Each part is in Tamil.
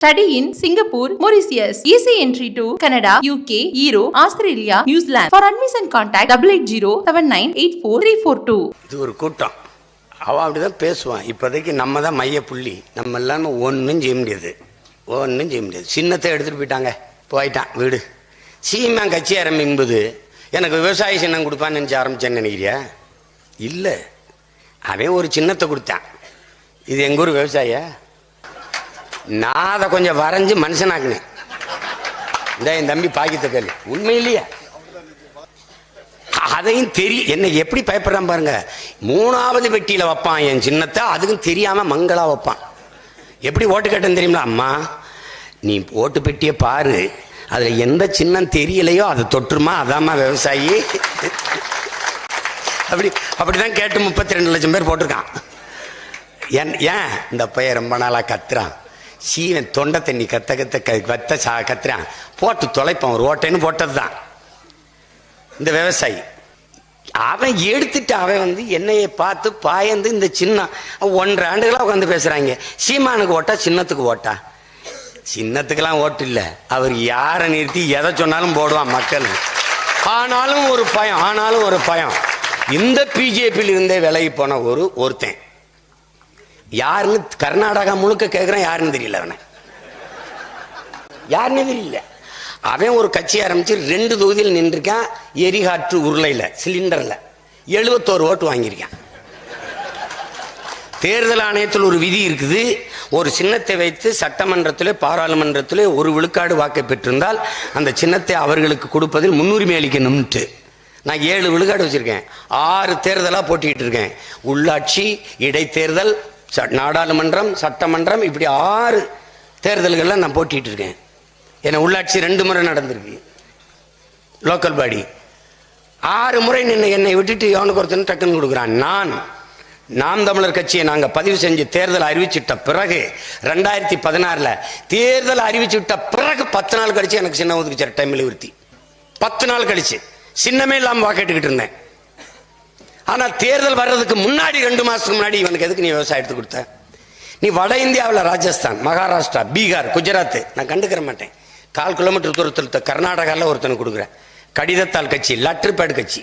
Study in Singapore Mauritius easy entry to Canada UK Euro Australia New Zealand for admission contact double eight zero seven nine eight four three four two இது ஒரு கூட்டம். அவன் அப்படிதான் பேசுவான். இப்போதைக்கு நம்ம தான் மைய புள்ளி நம்ம இல்லாமல் ஒன்றும் செய்ய முடியாது. ஒன்றும் செய்ய முடியாது. சின்னத்தை எடுத்துகிட்டு போயிட்டாங்க. போயிட்டான். வீடு. சீமான் கட்சி ஆரம்பிக்கும்போது எனக்கு விவசாய சின்னம் கொடுப்பான்னு நினச்சி ஆரம்பிச்சேன்னு நினைக்கிறியா? இல்லை. அவன் ஒரு சின்னத்தை கொடுத்தான். இது எங்கள் ஊர் விவசாயியா? நான் அதை கொஞ்சம் வரைஞ்சு மனுஷனாக்குனேன். இந்த என் தம்பி பாக்கித்த கேள்வி உண்மையிலேயே அதையும் தெரிய என்ன எப்படி பயப்படுறான் பாருங்க. மூணாவது வெட்டியில வைப்பான் என் சின்னத்தை அதுக்கும் தெரியாம மங்களா வைப்பான். எப்படி ஓட்டு கேட்டேன்னு தெரியுமா அம்மா நீ ஓட்டு பெட்டியை பாரு. அதுல எந்த சின்னம் தெரியலையோ அதை தொற்றுமா அதாம்மா விவசாயி. அப்படி அப்படிதான் கேட்டு முப்பத்தி ரெண்டு லட்சம் பேர் போட்டிருக்கான். ஏன் ஏன்? இந்த பையன் ரொம்ப நாளா கத்துறான். சீவன் தொண்டை தண்ணி கத்த கத்த க- கத்த சா கத்துறான். போட்டு தொலைப்பான் ஒரு ஓட்டைன்னு போட்டது தான் இந்த விவசாயி. அவன் எடுத்துட்டு அவன் வந்து என்னையை பார்த்து பாயந்து இந்த சின்ன ஒன்றரை ஆண்டுகளாக உட்காந்து பேசுறாங்க. சீமானுக்கு ஓட்டா சின்னத்துக்கு ஓட்டா? சின்னத்துக்கெல்லாம் ஓட்டு இல்லை. அவர் யாரை நிறுத்தி எதை சொன்னாலும் போடுவான் மக்கள். ஆனாலும் ஒரு பயம் ஆனாலும் ஒரு பயம். இந்த பிஜேபியில் இருந்தே விலகி போன ஒரு ஒருத்தன். யாருன்னு கர்நாடகா முழுக்க கேட்குறான் யாருன்னு தெரியல அவனை. யாருன்னு தெரியல. அவன் ஒரு கட்சி ஆரம்பிச்சு ரெண்டு தொகுதியில் நின்றுருக்கான் எரிகாற்று உருளையில் சிலிண்டரில். எழுபத்தோரு ஓட்டு வாங்கியிருக்கான். தேர்தல் ஆணையத்தில் ஒரு விதி இருக்குது. ஒரு சின்னத்தை வைத்து சட்டமன்றத்திலே பாராளுமன்றத்திலே ஒரு விழுக்காடு வாக்கை பெற்றிருந்தால் அந்த சின்னத்தை அவர்களுக்கு கொடுப்பதில் முன்னுரிமை அளிக்கணும்ட்டு நான் ஏழு விழுக்காடு வச்சிருக்கேன். ஆறு தேர்தலாக போட்டிக்கிட்டு இருக்கேன். உள்ளாட்சி இடைத்தேர்தல் நாடாளுமன்றம் சட்டமன்றம் இப்படி ஆறு தேர்தல்கள்ல நான் போட்டிட்டு இருக்கேன். ஏன்னா உள்ளாட்சி ரெண்டு முறை நடந்திருக்கு. Local body. ஆறு முறை நின்று என்னை விட்டுட்டு எவனுக்கு ஒருத்தன் டக்குன்னு கொடுக்குறான். நான் நாம் தமிழர் கட்சியை நாங்கள் பதிவு செஞ்சு தேர்தல் அறிவிச்சுட்ட பிறகு ரெண்டாயிரத்தி பதினாறில் தேர்தல் அறிவிச்சுட்ட பிறகு பத்து நாள் கழிச்சு எனக்கு சின்ன ஒதுக்குச்சார் டைமில் விருத்தி பத்து நாள் கழிச்சு. சின்னமே இல்லாமல் வாக்கெட்டுக்கிட்டு இருந்தேன். ஆனால் தேர்தல் வர்றதுக்கு முன்னாடி ரெண்டு மாதத்துக்கு முன்னாடி இவனுக்கு எதுக்கு நீ விவசாயம் எடுத்து கொடுத்த? நீ வட இந்தியாவில் ராஜஸ்தான் மகாராஷ்டிரா பீகார் குஜராத் நான் கண்டுக்கிற மாட்டேன். கால் கிலோமீட்டர் தூரத்தில் கர்நாடகாவில் ஒருத்தனுக்கு கொடுக்குறேன். கடிதத்தால் கட்சி லெட்டர் கட்சி.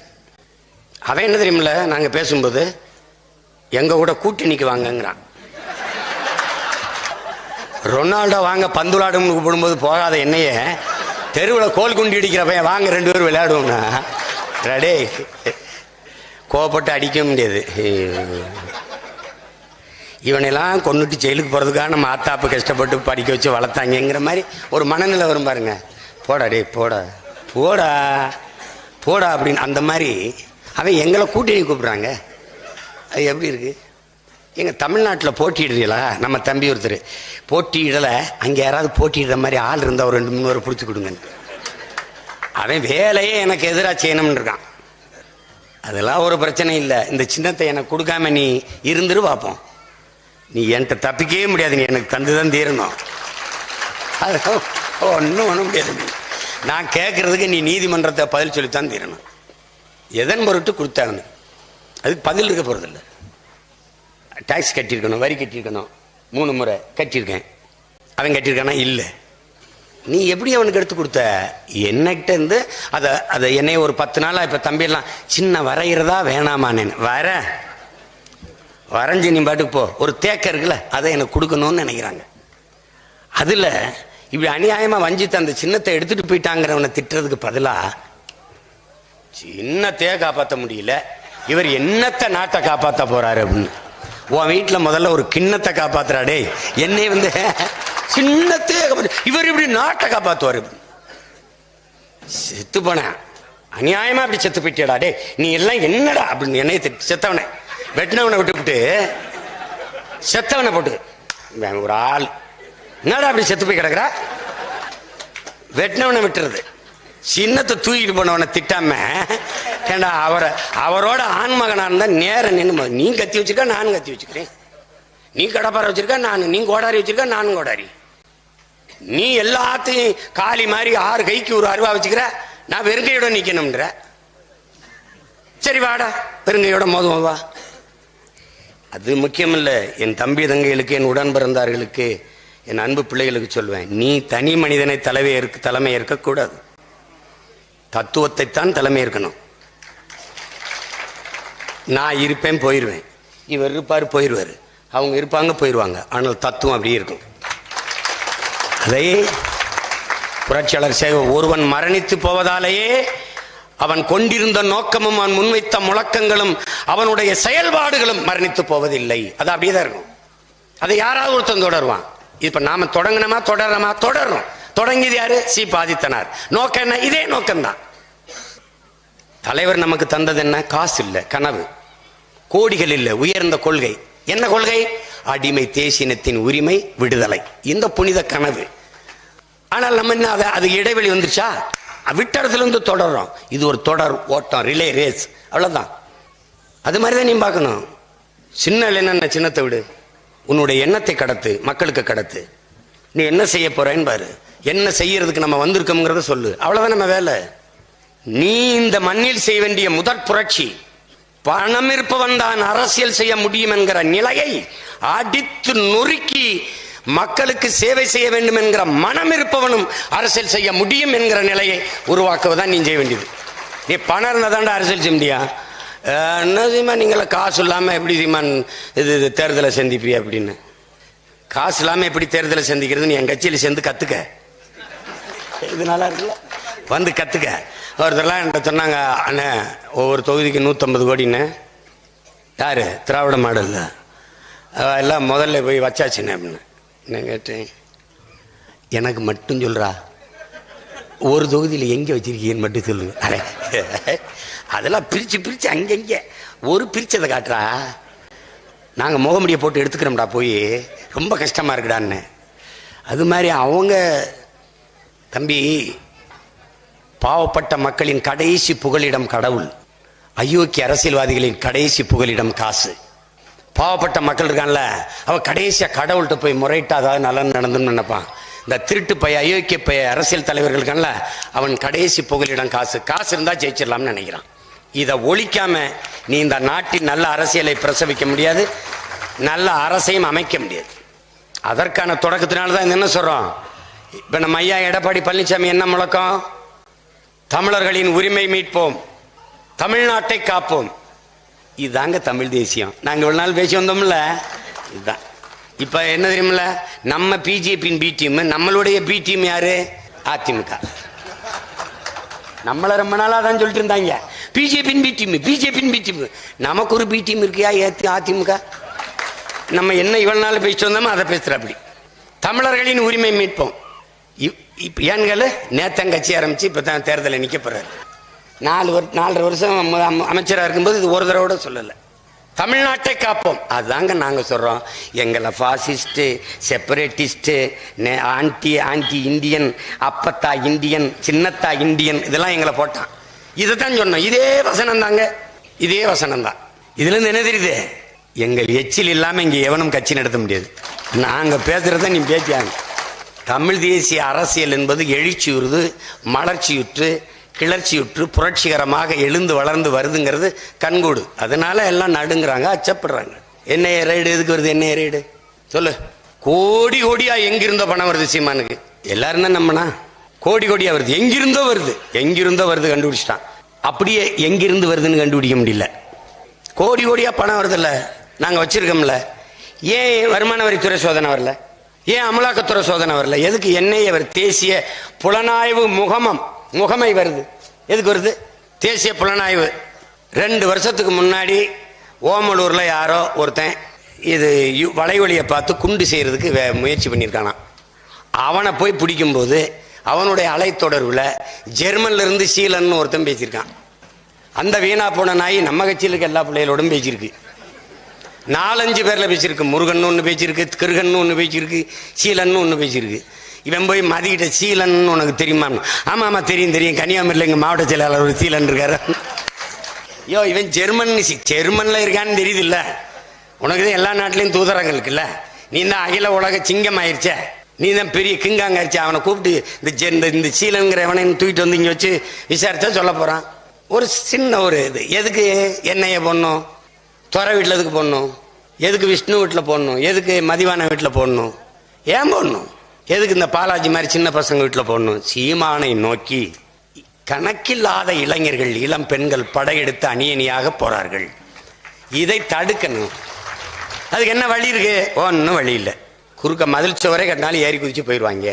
அவன் என்ன தெரியுமில்ல நாங்கள் பேசும்போது எங்கள் கூட கூட்டணிக்கு வாங்கங்கிறான். ரொனால்டோ வாங்க பந்துலாடும் கூப்பிடும்போது போகாத என்னையே. தெருவில் கோல் குண்டி அடிக்கிற வாங்க ரெண்டு பேரும் விளையாடுவோம்னா. ரெடே கோவப்பட்டு அடிக்க முடியாது. இவனெல்லாம் கொண்டுட்டு ஜெயிலுக்கு போகிறதுக்காக நம்ம ஆத்தாப்பு கஷ்டப்பட்டு படிக்க வச்சு வளர்த்தாங்கங்கிற மாதிரி ஒரு மனநிலை வரும் பாருங்க. போடா டே போடா. போடா. போடா அப்படின்னு அந்த மாதிரி அவன் எங்களை கூட்டணி கூப்பிட்றாங்க. அது எப்படி இருக்குது எங்கள் தமிழ்நாட்டில் போட்டியிடுறீங்களா? நம்ம தம்பி ஒருத்தர். போட்டியிடலை. அங்கே யாராவது போட்டியிடுற மாதிரி ஆள் இருந்தால் ஒரு ரெண்டு மூணு பேரை பிடிச்சி கொடுங்க அவன் வேலையே எனக்கு எதிராக செய்யணும்னு இருக்கான். அதெல்லாம் ஒரு பிரச்சனை இல்லை. இந்த சின்னத்தை எனக்கு கொடுக்காம நீ இருந்துரு பார்ப்போம் நீ என்கிட்ட தப்பிக்கவே முடியாது. நீ எனக்கு தந்து தான் தீரணும். அது ஒன்றும் ஒன்றும் முடியாது. நீ நான் கேட்கறதுக்கு நீ நீதிமன்றத்தை பதில் சொல்லித்தான் தீரணும். எதன் பொருட்டு கொடுத்தாங்க அதுக்கு பதில் இருக்க போகிறதில்ல டேக்ஸ் கட்டியிருக்கணும் வரி கட்டியிருக்கணும். மூணு முறை கட்டியிருக்கேன். அவன் கட்டியிருக்கானா? இல்லை. நீ எப்படி அவனுக்கு எடுத்து கொடுத்த? என்னகிட்ட இருந்து அதை அதை என்னைய ஒரு பத்து நாளாக இப்போ தம்பியெல்லாம் சின்ன வரைகிறதா வேணாமான்னு வர. வரைஞ்சி நீ பாட்டுக்கு போ. ஒரு தேக்க இருக்குல்ல அதை எனக்கு கொடுக்கணும்னு நினைக்கிறாங்க. அதில் இப்படி அநியாயமாக வஞ்சித்த அந்த சின்னத்தை எடுத்துட்டு போயிட்டாங்கிறவனை திட்டுறதுக்கு பதிலாக சின்னத்தையே காப்பாற்ற முடியல. இவர் என்னத்தை நாட்டை காப்பாற்ற போறாரு அப்படின்னு. உன் வீட்டில் முதல்ல ஒரு கிண்ணத்தை காப்பாத்துறாடே. என்னை வந்து சின்னத்தையே இவர் இப்படி நாட்டை காப்பாத்துவாரு. செத்து போனேன் அநியாயமா அப்படி செத்து போயிட்டியடா டே நீ எல்லாம் என்னடா அப்படின்னு என்னைய செத்தவனை. வெட்டினவனை விட்டுவிட்டு செத்தவனை போட்டு. ஒரு ஆள். என்னடா அப்படி செத்து போய் கிடக்குறா? வெட்டினவனை விட்டுறது. சின்னத்தை தூக்கிட்டு போனவனை திட்டாம ஏண்டா அவரை அவரோட ஆண்மகனா இருந்தா நேரம் நின்று நீ கத்தி வச்சுக்க நானும் கத்தி வச்சுக்கிறேன் நீ கடப்பாறை வச்சிருக்க நான் நீ கோடாரி வச்சிருக்க நானும் கோடாரி. நீ எல்லாத்தையும் காலி மாதிரி ஆறு கைக்கு ஒரு அருவா வச்சுக்கிற நான் வெறுங்கையோட நிக்கணும்ன்ற. சரி வாடா பெருங்கையோட மோதும் வா. அது முக்கியமில்ல என் தம்பி தங்கைகளுக்கு என் உடன் பிறந்தார்களுக்கு என் அன்பு பிள்ளைகளுக்கு சொல்வேன் நீ தனி மனிதனை தலைமை ஏற்க தலைமை ஏற்கக்கூடாது. தத்துவத்தை தான் தலைமை ஏற்கணும். நான் இருப்பேன் போயிடுவேன் இவர் இருப்பார் போயிடுவார் அவங்க இருப்பாங்க போயிடுவாங்க ஆனால் தத்துவம் அப்படியே இருக்கும். அதை புரட்சியாளர் சேவை ஒருவன் மரணித்து போவதாலேயே அவன் கொண்டிருந்த நோக்கமும் அவன் முன்வைத்த முழக்கங்களும் அவனுடைய செயல்பாடுகளும் மரணித்து போவதில்லை. அது அப்படியே தான் இருக்கும். அதை யாராவது ஒருத்தன் தொடருவான். இப்ப நாம தொடங்கினோமா தொடரமா தொடரும் தொடங்கியது யாரு? சி. பாதித்தனார். நோக்கம் என்ன? இதே நோக்கம்தான். தலைவர் நமக்கு தந்தது என்ன? காசு இல்லை கனவு. கோடிகள் இல்லை உயர்ந்த கொள்கை. என்ன கொள்கை? அடிமை தேசினத்தின் உரிமை விடுதலை. இந்த புனித கனவு. ஆனால் நம்ம என்ன அதை அது இடைவெளி வந்துருச்சா? விட்டடத்துல இருந்து தொடர்றோம். இது ஒரு தொடர் ஓட்டம் ரிலே ரேஸ். அவ்வளவுதான். அது மாதிரி தான் நீ பார்க்கணும். சின்ன என்ன சின்னத்தை விடு. உன்னுடைய எண்ணத்தை கடத்து மக்களுக்கு கடத்து. நீ என்ன செய்ய போறேன்னு பாரு. என்ன செய்யறதுக்கு நம்ம வந்திருக்கோங்கிறத சொல்லு. அவ்வளவுதான் நம்ம வேலை. நீ இந்த மண்ணில் செய்ய வேண்டிய முதற் புரட்சி. பணம் இருப்பவன் தான் அரசியல் செய்ய முடியும் என்கிற நிலையை அடித்து நொறுக்கி மக்களுக்கு சேவை செய்ய வேண்டும் என்கிற மனம் இருப்பவனும் அரசியல் செய்ய முடியும் என்கிற நிலையை உருவாக்குவதான் நீ செய்ய வேண்டியது. நீ பணம் இருந்தால் தாண்டா அரசியல் செய்ய முடியா? அஹ், என்ன செய்யுமா நீங்களாம் காசு இல்லாமல் எப்படி செய்யுமா இது இது தேர்தலை சந்திப்பியா அப்படின்னு? காசு இல்லாமல் எப்படி தேர்தலை சந்திக்கிறதுன்னு என் கட்சியில் சேர்ந்து கற்றுக்க இது நல்லா இருக்குல்ல? வந்து கற்றுக்க ஒருத்தர்லாம் என்கிட்ட சொன்னாங்க அண்ணே ஒவ்வொரு தொகுதிக்கு நூற்றம்பது கோடின்னு. யார்? திராவிட மாடலில். எல்லாம் முதல்ல போய் வச்சாச்சுண்ணே அப்படின்னு. நான் கேட்டேன் எனக்கு மட்டும் சொல்கிறா ஒரு தொகுதியில் எங்கே வச்சுருக்கீங்கன்னு மட்டும் சொல்லுங்க அரே அதெல்லாம் பிரித்து பிரித்து அங்கங்கே. ஒரு பிரித்ததை காட்டுறா. நாங்கள் முகமுடியை போட்டு எடுத்துக்கிறோம்டா போய். ரொம்ப கஷ்டமாக இருக்குடான்னு. அது மாதிரி அவங்க தம்பி பாவப்பட்ட மக்களின் கடைசி புகலிடம் கடவுள். அயோக்கிய அரசியல்வாதிகளின் கடைசி புகலிடம் காசு. பாவப்பட்ட மக்கள் இருக்கான்ல அவன் கடைசியாக கடவுள்கிட்ட போய் முறையிட்டா அதாவது நலன் நடந்துன்னு நினைப்பான். இந்த திருட்டு பைய அயோக்கிய பைய அரசியல் தலைவர்கள் இருக்கான்ல அவன் கடைசி புகலிடம் காசு. காசு இருந்தால் ஜெயிச்சிடலாம்னு நினைக்கிறான். இதை ஒழிக்காம நீ இந்த நாட்டின் நல்ல அரசியலை பிரசவிக்க முடியாது நல்ல அரசையும் அமைக்க முடியாது. அதற்கான தொடக்கத்தினால தான் என்ன சொல்கிறோம் இப்போ நம்ம ஐயா எடப்பாடி பழனிசாமி என்ன முழக்கம்? தமிழர்களின் உரிமை மீட்போம். தமிழ்நாட்டை காப்போம். இதுதாங்க தமிழ் தேசியம். நாங்க இவ்வளவு நாள் பேசி வந்தோம்ல? இதுதான் இப்ப என்ன தெரியுமில்ல? நம்ம பிஜேபியின் பி டீம் நம்மளுடைய பி டீம் யாரு? அதிமுக. நம்மள ரொம்ப நாளா தான் சொல்லிட்டு இருந்தாங்க. பிஜேபியின் பி டீம் பிஜேபியின் பி டீம் நமக்கு ஒரு பி டீம் இருக்கியா? ஏத்து அதிமுக? நம்ம என்ன இவ்வளவு நாள் பேசிட்டு வந்தோமோ அதை பேசுற அப்படி தமிழர்களின் உரிமை மீட்போம். இப்- இப்ப ஏன்கள் நேத்தம் கட்சி ஆரம்பிச்சு இப்ப தான் தேர்தலில் நிக்க போறாரு. நாலு வரு நாலரை வருஷம் அமைச்சராக இருக்கும்போது இது ஒரு தடவை கூட சொல்லலை. தமிழ்நாட்டை காப்போம். அதுதாங்க நாங்கள் சொல்கிறோம் எங்களை fascist separatist anti anti Indian அப்பத்தா இந்தியன் சின்னத்தா இந்தியன் இதெல்லாம் எங்களை போட்டான். இதை தான் சொன்னோம். இதே வசனம் தாங்க இதே வசனம் தான் இதுலேருந்து என்ன தெரியுது? எங்கள் எச்சில் இல்லாமல் இங்கே எவனும் கட்சி நடத்த முடியாது. நாங்கள் பேசுகிறத நீ பேசியாங்க. தமிழ் தேசிய அரசியல் என்பது எழுச்சியுறுது மலர்ச்சியுற்று கிளர்ச்சியுற்று புரட்சிகரமாக எழுந்து வளர்ந்து வருதுங்கிறது கண்கூடு. அதனால எல்லாம் நடுங்கிறாங்க அச்சப்படுறாங்க. என்ன ரைடு எதுக்கு வருது என்ன ரைடு சொல்லு. கோடி கோடியா எங்கிருந்தோ பணம் வருது சீமானுக்கு. எல்லாரும் தான் நம்மனா? கோடி கோடியா வருது. எங்கிருந்தோ வருது. எங்கிருந்தோ வருது கண்டுபிடிச்சிட்டான். அப்படியே எங்கிருந்து வருதுன்னு கண்டுபிடிக்க முடியல. கோடி கோடியா பணம் வருதுல்ல. நாங்கள் வச்சிருக்கோம்ல. ஏன் வருமான வரித்துறை சோதனை வரல? ஏன் அமலாக்கத்துறை சோதனை வரல. எதுக்கு என்னை வருது தேசிய புலனாய்வு முகமம் முகமை வருது? எதுக்கு வருது? தேசிய புலனாய்வு. ரெண்டு வருஷத்துக்கு முன்னாடி ஓமலூர்ல யாரோ ஒருத்தன் இது யு- பார்த்து குண்டு செய்யறதுக்கு வே- முயற்சி பண்ணியிருக்கானாம். அவனை போய் பிடிக்கும்போது அவனுடைய அலைத்தொடர்புல ஜெர்மன்ல இருந்து சீலன்னு ஒருத்தன் பேசியிருக்கான். அந்த வீணா போன நாய் நம்ம கட்சியில் இருக்க எல்லா பிள்ளைகளோடும் பேசியிருக்கு. நாலஞ்சு பேரில் பேசியிருக்கு. முருகன் ஒன்று பேசியிருக்கு கிருகன் ஒன்று பேசியிருக்கு சீலன்னு ஒன்று பேசியிருக்கு. இவன் போய் மதிக்கிட்ட சீலன் உனக்கு தெரியுமா? ஆமாம் ஆமாம் தெரியும் தெரியும். கன்னியாகுமரியில் எங்கள் மாவட்ட செயலாளர் ஒரு சீலன் இருக்காரு. ஐயோ இவன் ஜெர்மன் ஜெர்மனில் இருக்கான்னு தெரியுது இல்லை உனக்கு தான் எல்லா நாட்டிலையும் தூதரகம் இருக்குல்ல. நீ தான் அகில உலக சிங்கம் ஆயிருச்ச நீ தான் பெரிய கிங்காங்க ஆயிடுச்சு அவனை கூப்பிட்டு இந்த ஜெ- இந்த இந்த சீலங்கிற எவனை தூக்கிட்டு வந்து இங்கே வச்சு விசாரித்தா சொல்ல போகிறான் ஒரு சின்ன ஒரு இது. எதுக்கு என்னைய போடணும்? துறை வீட்டில் எதுக்கு போடணும்? எதுக்கு விஷ்ணு வீட்டில் போடணும்? எதுக்கு மதிவான வீட்டில் போடணும்? ஏன் போடணும்? எதுக்கு இந்த பாலாஜி மாதிரி சின்ன பசங்க வீட்டில் போடணும்? சீமானை நோக்கி கணக்கில்லாத இளைஞர்கள் இளம் பெண்கள் படையெடுத்து அணியணியாக போறார்கள். இதை தடுக்கணும். அதுக்கு என்ன வழி இருக்கு? ஒன்றும் வழி இல்லை. குறுக்க மதில் சுவரே கட்டினாலும் ஏறி குதிச்சு போயிடுவாங்க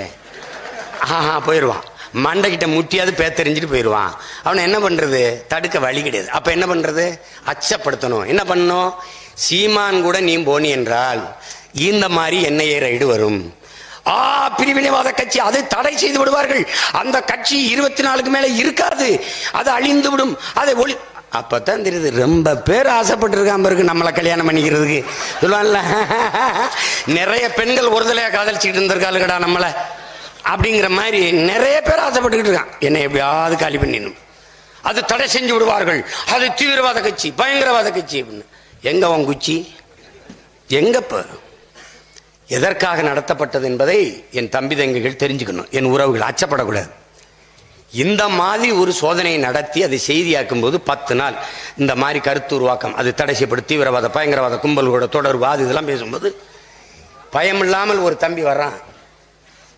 ஆஹா போயிடுவான் மண்டைக்கிட்ட முட்டியாவது பேத்தெறிஞ்சிட்டு போயிடுவான் அவனை என்ன பண்றது? தடுக்க வழி கிடையாது. அப்ப என்ன பண்றது? அச்சப்படுத்தணும். என்ன பண்ணணும்? சீமான் கூட நீ போனி என்றால் இந்த மாதிரி என்ஐஏ ரைடு வரும். ஆ பிரிவினைவாத கட்சி அதை தடை செய்து விடுவார்கள். அந்த கட்சி இருபத்தி நாலுக்கு மேல இருக்காது. அது அழிந்து விடும். அதை ஒளி அப்பதான் தெரியுது. ரொம்ப பேர் ஆசைப்பட்டிருக்காம இருக்கு நம்மளை கல்யாணம் பண்ணிக்கிறதுக்கு. சொல்லுவான்ல நிறைய பெண்கள் ஒருதலையா காதலிச்சுட்டு இருந்திருக்காளுகடா நம்மளை. அப்படிங்கிற மாதிரி நிறைய பேர் ஆசைப்பட்டுக்கிட்டு இருக்கான் என்னை எப்படியாவது காலி பண்ணிடணும். அது தடை செஞ்சு விடுவார்கள். அது தீவிரவாத கட்சி பயங்கரவாத கட்சி அப்படின்னு. எங்க உன் குச்சி? எங்கப்ப எதற்காக நடத்தப்பட்டது என்பதை என் தம்பி தங்கைகள் தெரிஞ்சுக்கணும். என் உறவுகள் அச்சப்படக்கூடாது. இந்த மாதிரி ஒரு சோதனையை நடத்தி அதை செய்தியாக்கும் போது பத்து நாள் இந்த மாதிரி கருத்து உருவாக்கம் அது தடை செய்யப்படும் தீவிரவாத பயங்கரவாத கும்பல்களோட தொடர்பு அது இதெல்லாம் பேசும்போது பயமில்லாமல் ஒரு தம்பி வர்றான்.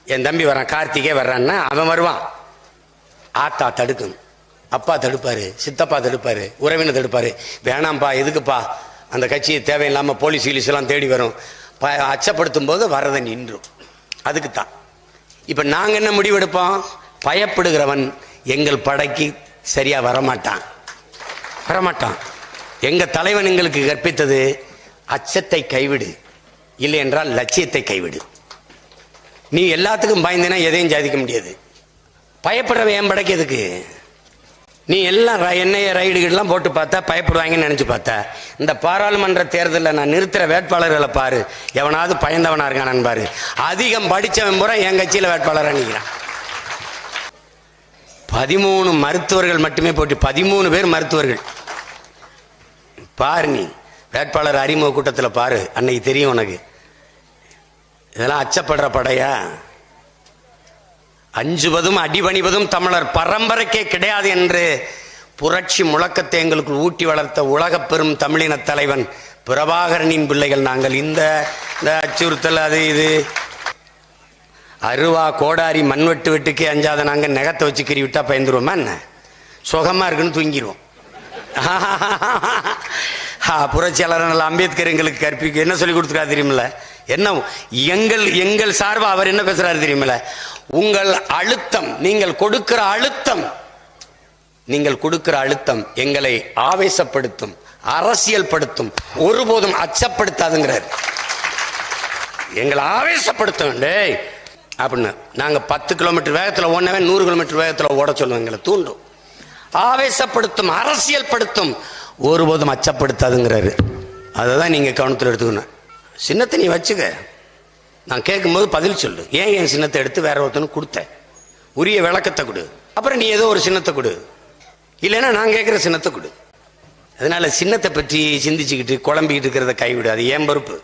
என் தம்பி வரான் கார்த்திகே வர்றான்னா அவன் வருவான். ஆத்தா தடுக்கணும் அப்பா தடுப்பாரு சித்தப்பா தடுப்பாரு உறவினர் தடுப்பாரு. வேணாம்ப்பா எதுக்குப்பா? அந்த கட்சியை தேவையில்லாம போலீஸ் கீலீஸ் எல்லாம் தேடி வரும். ப- அச்சப்படுத்தும் போது வரதை நின்றும். அதுக்கு தான் இப்ப நாங்க என்ன முடிவெடுப்போம்? பயப்படுகிறவன் எங்கள் படைக்கு சரியா வரமாட்டான். வரமாட்டான். எங்க தலைவன் எங்களுக்கு கற்பித்தது அச்சத்தை கைவிடு. இல்லை என்றால் லட்சியத்தை கைவிடு. நீ எல்லாத்துக்கும் பயந்தினா எதையும் சாதிக்க முடியாது. பயப்படுறவன் என் படைக்க எதுக்கு? நீ எல்லாம் ர- எண்ணெய ரைடுகள்லாம் போட்டு பார்த்தா பயப்படுவாங்கன்னு நினச்சி பார்த்தா இந்த பாராளுமன்ற தேர்தலில் நான் நிறுத்துகிற வேட்பாளர்களை பாரு. எவனாவது பயந்தவனாக இருக்கான் பாரு அதிகம் படிச்சவன் பூரா என் கட்சியில் வேட்பாளராக நிற்கிறான் பதிமூணு மருத்துவர்கள் மட்டுமே போட்டு பதிமூணு பேர் மருத்துவர்கள். பாரு நீ வேட்பாளர் அறிமுக கூட்டத்தில் பாரு அன்னைக்கு தெரியும் உனக்கு. இதெல்லாம் அச்சப்படுற படையா. அஞ்சுவதும் அடிபணிவதும் தமிழர் பரம்பரைக்கே கிடையாது என்று புரட்சி முழக்கத்தை எங்களுக்கு ஊட்டி வளர்த்த உலகப் பெரும் தமிழின தலைவன் பிரபாகரனின் பிள்ளைகள் நாங்கள். இந்த இந்த அச்சுறுத்தல் அது இது. அருவா கோடாரி மண்வெட்டு வெட்டுக்கே அஞ்சாத நாங்கள் நகத்தை வச்சு கிரி விட்டா பயந்துருவோமா என்ன? சுகமா இருக்குன்னு தூங்கிடுவோம் புரட்சியாளர் அம்பேத்கர் எங்களுக்கு கற்பிக்க என்ன சொல்லி கொடுத்துருக்கா தெரியுமில்ல? என்ன எங்கள் எங்கள் சார்பா அவர் என்ன பேசுறாரு தெரியுமில்ல? உங்கள் அழுத்தம் நீங்கள் கொடுக்கிற அழுத்தம் நீங்கள் கொடுக்கிற அழுத்தம் எங்களை ஆவேசப்படுத்தும் அரசியல் படுத்தும் ஒருபோதும் அச்சப்படுத்தாதுங்கிறார். எங்களை ஆவேசப்படுத்தும் டேய் அப்படின்னு. நாங்க பத்து கிலோமீட்டர் வேகத்துல ஓடனவே நூறு கிலோமீட்டர் வேகத்துல ஓட சொல்லுவோம் எங்களை தூண்டும். ஆவேசப்படுத்தும் அரசியல் படுத்தும் ஒருபோதும் அச்சப்படுத்தாதுங்கிறாரு. அதை தான் நீங்க கவனத்தில் எடுத்துக்கணும். சின்னத்தை நீ வச்சுக்க. நான் கேட்கும்போது பதில் சொல்லு. ஏன் என் சின்னத்தை எடுத்து வேற ஒருத்தனுக்கு கொடுத்த? உரிய விளக்கத்தை கொடு. அப்புறம் நீ ஏதோ ஒரு சின்னத்தை கொடு. இல்லைன்னா நான் கேட்குற சின்னத்தை கொடு. அதனால சின்னத்தை பற்றி சிந்திச்சுக்கிட்டு குழம்பிக்கிட்டு இருக்கிறத கைவிடு. அது ஏன் பொறுப்பு?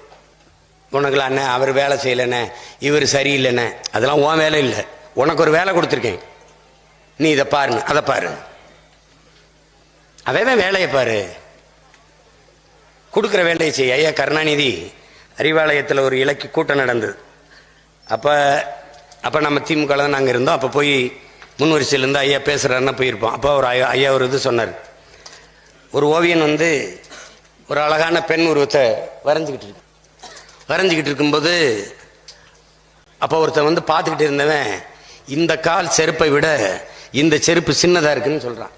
உனக்குலாம் அவர் வேலை செய்யலைண்ணே இவர் சரியில்லைண்ணே அதெல்லாம் உன் வேலை இல்லை. உனக்கு ஒரு வேலை கொடுத்துருக்கேன். நீ இதை பாருங்க அதை பாரு. அவன் வேலையை பாரு? கொடுக்குற வேலையை செய். ஐயா கருணாநிதி அறிவாலயத்தில் ஒரு இலக்கிய கூட்டம் நடந்தது. அப்போ அப்போ நம்ம திமுக தான் நாங்கள் இருந்தோம். அப்போ போய் முன் வரிசையிலேருந்து ஐயா பேசுகிறாருன்னா போயிருப்போம். அப்போ ஒரு ஐயா ஐயா ஒரு இது சொன்னார். ஒரு ஓவியன் வந்து ஒரு அழகான பெண் உருவத்தை வரைஞ்சிக்கிட்டு இருக்கு. வரைஞ்சிக்கிட்டு இருக்கும்போது அப்போ ஒருத்தன் வந்து பார்த்துக்கிட்டு இருந்தவன் இந்த கால் செருப்பை விட இந்த செருப்பு சின்னதாக இருக்குன்னு சொல்கிறான்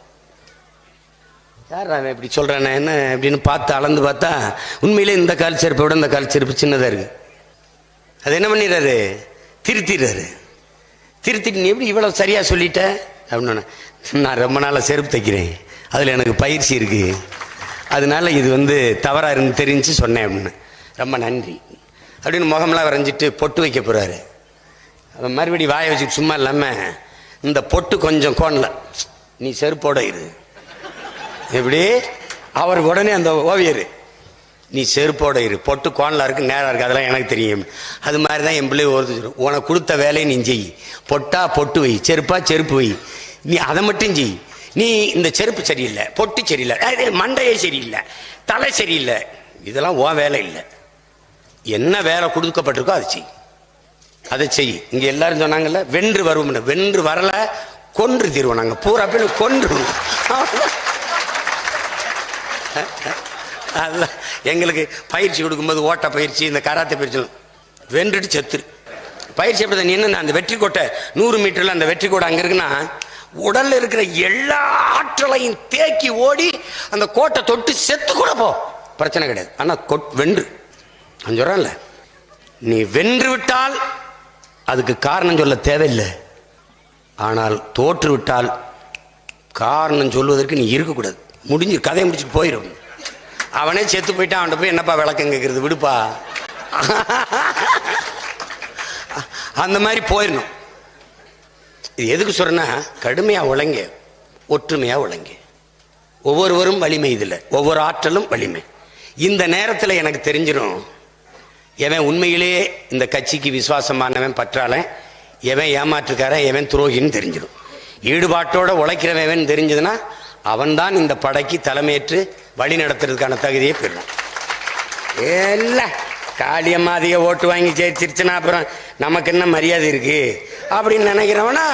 யார் நான் இப்படி சொல்கிறானே என்ன அப்படின்னு பார்த்து அளந்து பார்த்தா உண்மையிலே இந்த கால் செருப்பை விட இந்த கால் செருப்பு சின்னதாக இருக்கு. அது என்ன பண்ணிடுறாரு? திருத்திடுறாரு. திருத்திட்டு நீ எப்படி இவ்வளோ சரியாக சொல்லிட்ட? அப்படின்னு நான் ரொம்ப நாளாக செருப்பு தைக்கிறேன். அதில் எனக்கு பயிற்சி இருக்கு. அதனால இது வந்து தவறாக இருந்து தெரிஞ்சு சொன்னேன் அப்படின்னு. ரொம்ப நன்றி. அப்படின்னு முகம்லாம் வரைஞ்சிட்டு பொட்டு வைக்க போகிறாரு மறுபடி வாயை வச்சுட்டு சும்மா இல்லாமல் இந்த பொட்டு கொஞ்சம் கோணல. நீ செருப்போட இரு. எப்படி? அவர் உடனே அந்த ஓவியர் நீ செருப்போட இரு பொட்டு கோணலா இருக்கு நேரா இருக்கு அதெல்லாம் எனக்கு தெரியும். அது மாதிரி தான் என் பிள்ளை ஒரு உனக்கு கொடுத்த வேலையை நீ செய். பொட்டா பொட்டு வை செருப்பா செருப்பு வை. நீ அதை மட்டும் செய். நீ இந்த செருப்பு சரியில்லை பொட்டு சரியில்லை அது மண்டையே சரியில்லை தலை சரியில்லை. இதெல்லாம் உன் வேலை இல்லை. என்ன வேலை கொடுக்கப்பட்டிருக்கோ அதை செய். அதை செய். இங்கே எல்லாரும் சொன்னாங்கல்ல வென்று வருவோம்னு வென்று வரல கொன்று தீர்வோம் நாங்கள் பூரா பேர் கொன்று. அதுதான். எங்களுக்கு பயிற்சி கொடுக்கும்போது ஓட்ட பயிற்சி இந்த கராத்தே பயிற்சி வென்றுட்டு செத்துரு. பயிற்சி எப்படி நீ என்ன அந்த வெற்றி கோட்டை நூறு மீட்டர்ல அந்த வெற்றி கோட்டை அங்க இருக்குன்னா உடல்ல இருக்கிற எல்லா ஆற்றலையும் தேக்கி ஓடி அந்த கோட்டை தொட்டு செத்து கூட போ. பிரச்சனை கிடையாது. ஆனா கொட் வென்று. நான் சொல்றேன்ல நீ வென்று விட்டால் அதுக்கு காரணம் சொல்ல தேவையில்லை. ஆனால் தோற்று விட்டால் காரணம் சொல்வதற்கு நீ இருக்கக்கூடாது. முடிஞ்சு கதையை முடிச்சுட்டு போயிடும் அவனே செத்து போயிட்டான் அவன்கிட்ட போய் என்னப்பா விளக்கம் கேட்கறது விடுப்பா. அந்த மாதிரி போயிடணும் இது எதுக்கு சொல்கிறேன்னா கடுமையா உழைங்க ஒற்றுமையா உழங்க. ஒவ்வொருவரும் வலிமை இதில் ஒவ்வொரு ஆற்றலும் வலிமை. இந்த நேரத்தில் எனக்கு தெரிஞ்சிடும் எவன் உண்மையிலேயே இந்த கட்சிக்கு விசுவாசமானவன் பற்றாளன் எவன் ஏமாற்றுக்காரன் எவன் துரோகின்னு தெரிஞ்சிடும் ஈடுபாட்டோட உழைக்கிறவன் தெரிஞ்சதுன்னா அவன்தான் இந்த படைக்கு தலைமையேற்று வழி நடத்துறதுக்கான தகுதியை பெறுவான். எல்லாம் காளியம்மா அதிக ஓட்டு வாங்கி ஜெயிச்சிருச்சுன்னா அப்புறம் நமக்கு என்ன மரியாதை இருக்கு? அப்படின்னு நினைக்கிறவனா